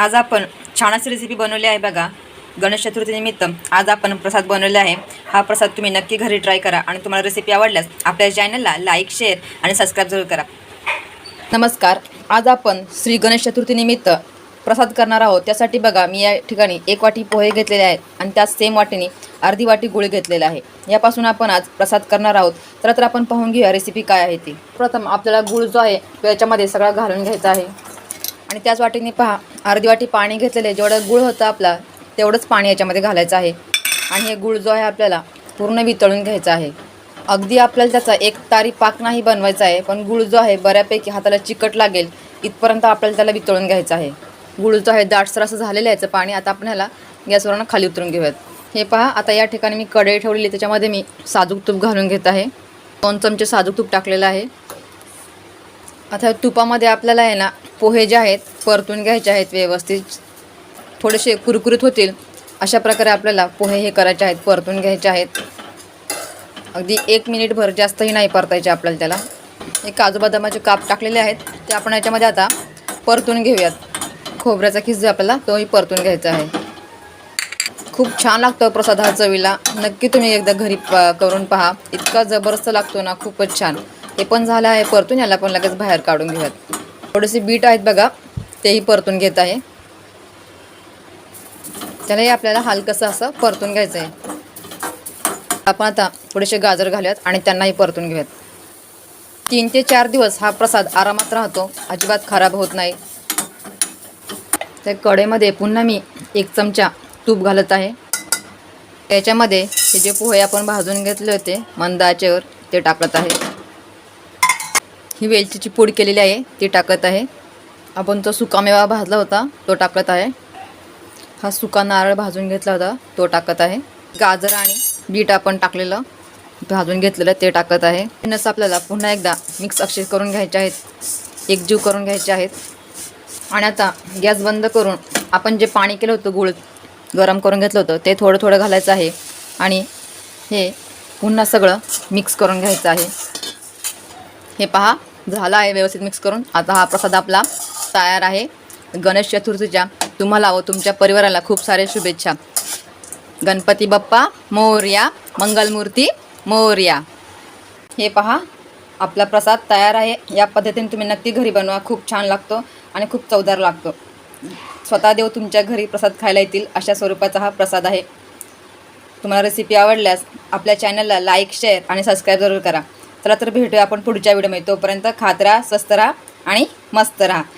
आज आपण छान अशी रेसिपी बनवली आहे बघा. गणेश चतुर्थीनिमित्त आज आपण प्रसाद बनवला आहे. हा प्रसाद तुम्ही नक्की घरी ट्राय करा आणि तुम्हाला रेसिपी आवडल्यास आपल्या चॅनलला लाईक शेअर आणि सबस्क्राईब जरूर करा. नमस्कार. आज आपण श्री गणेश चतुर्थीनिमित्त प्रसाद करणार आहोत. त्यासाठी बघा मी या ठिकाणी एक वाटी पोहे घेतलेले आहेत आणि त्याच सेम वाटीने अर्धी वाटी गुळ घेतलेला आहे. यापासून आपण आज प्रसाद करणार आहोत. तर तर आपण पाहून घेऊया रेसिपी काय आहे ती. प्रथम आपल्याला गुळ जो आहे तो याच्यामध्ये सगळा घालून घ्यायचा आहे. आणि त्याच वाटीने पहा अर्धी वाटी पाणी घेतलेलं आहे. जेवढं गुळ होतं आपला तेवढंच पाणी याच्यामध्ये घालायचं आहे. आणि हे गुळ जो आहे आपल्याला पूर्ण वितळून घ्यायचा आहे. अगदी आपल्याला त्याचा एक तारी पाक नाही बनवायचा आहे पण गुळ जो आहे बऱ्यापैकी हाताला चिकट लागेल इथपर्यंत आपल्याला त्याला वितळून घ्यायचं आहे. गुळ जो आहे दाटसर असं झालेलं आहे याचं पाणी आता आपण ह्याला गॅसवरून खाली उतरून घेऊयात. हे पहा आता या ठिकाणी मी कढई ठेवलेली त्याच्यामध्ये मी साजूक तूप घालून घेत आहे. दोन चमचे साजूक तूप टाकलेलं आहे. आता तुपामध्ये आपल्याला आहे ना पोहे जे आहेत परतून घ्यायचे आहेत व्यवस्थित. थोडेसे कुरकुरीत होतील. अशा प्रकारे आपल्याला पोहे हे करायचे आहेत परतून घ्यायचे आहेत. अगदी एक मिनिटभर जास्तही नाही परतायचे आपल्याला त्याला. हे काजू बदामाचे काप टाकलेले आहेत. ते आपण याच्यामध्ये आता परतून घेऊयात. खोबऱ्याचा खिस जो आपल्याला तोही परतून घ्यायचा आहे. खूप छान लागतो प्रसाद हा चवीला. नक्की तुम्ही एकदा घरी प- करून पहा. इतका जबरदस्त लागतो ना खूपच छान. हे पण झालं आहे परतून याला पण लगेच बाहेर काढून घेऊयात. थोडेसे बीट आहेत बघा तेही परतून घेत आहे. त्यालाही आपल्याला हलकंसं असं परतून घ्यायचं आहे आपण आता थोडेसे गाजर घालूयात आणि त्यांनाही परतून घेऊयात. तीन ते चार दिवस हा प्रसाद आरामात राहतो अजिबात खराब होत नाही. त्या कडेमध्ये पुन्हा मी एक चमचा तूप घालत आहे. त्याच्यामध्ये हे जे पोहे आपण भाजून घेतले होते मंद आचेवर ते टाकत आहे. ही वेलचीची पूड केलेली आहे ती टाकत आहे. आपण तो सुकामेवा भाजला होता तो टाकत आहे. हा सुका नारळ भाजून घेतला होता तो टाकत आहे. गाजर आणि बीट आपण टाकलेलं भाजून घेतलेलं ते टाकत आहे. नस आपल्याला पुन्हा एकदा मिक्स अक्षर करून घ्यायचे आहेत एकजीव करून घ्यायचे आहेत. आणि आता गॅस बंद करून आपण जे पाणी केलं होतं गुळ गरम करून घेतलं होतं ते थोडं थोडं घालायचं आहे. आणि हे पुन्हा सगळं मिक्स करून घ्यायचं आहे. हे पहा. झाला आहे व्यवस्थित मिक्स करून. आता हा प्रसाद आपला तयार आहे. गणेश चतुर्थीच्या तुम्हाला व तुमच्या परिवाराला खूप सारे शुभेच्छा. गणपती बाप्पा मोर्या मंगलमूर्ती मोर्या. हे पहा आपला प्रसाद तयार आहे. या पद्धतीने तुम्ही नक्की घरी बनवा. खूप छान लागतो आणि खूप चवदार लागतो. स्वतः देव तुमच्या घरी प्रसाद खायला येतील अशा स्वरूपाचा हा प्रसाद आहे. तुम्हाला रेसिपी आवडल्यास आपल्या चॅनलला लाईक शेअर आणि सबस्क्राईब जरूर करा. चला तर भेटूया आपण पुढच्या व्हिडिओमध्ये तोपर्यंत खात राहा स्वस्त राहा आणि मस्त राहा.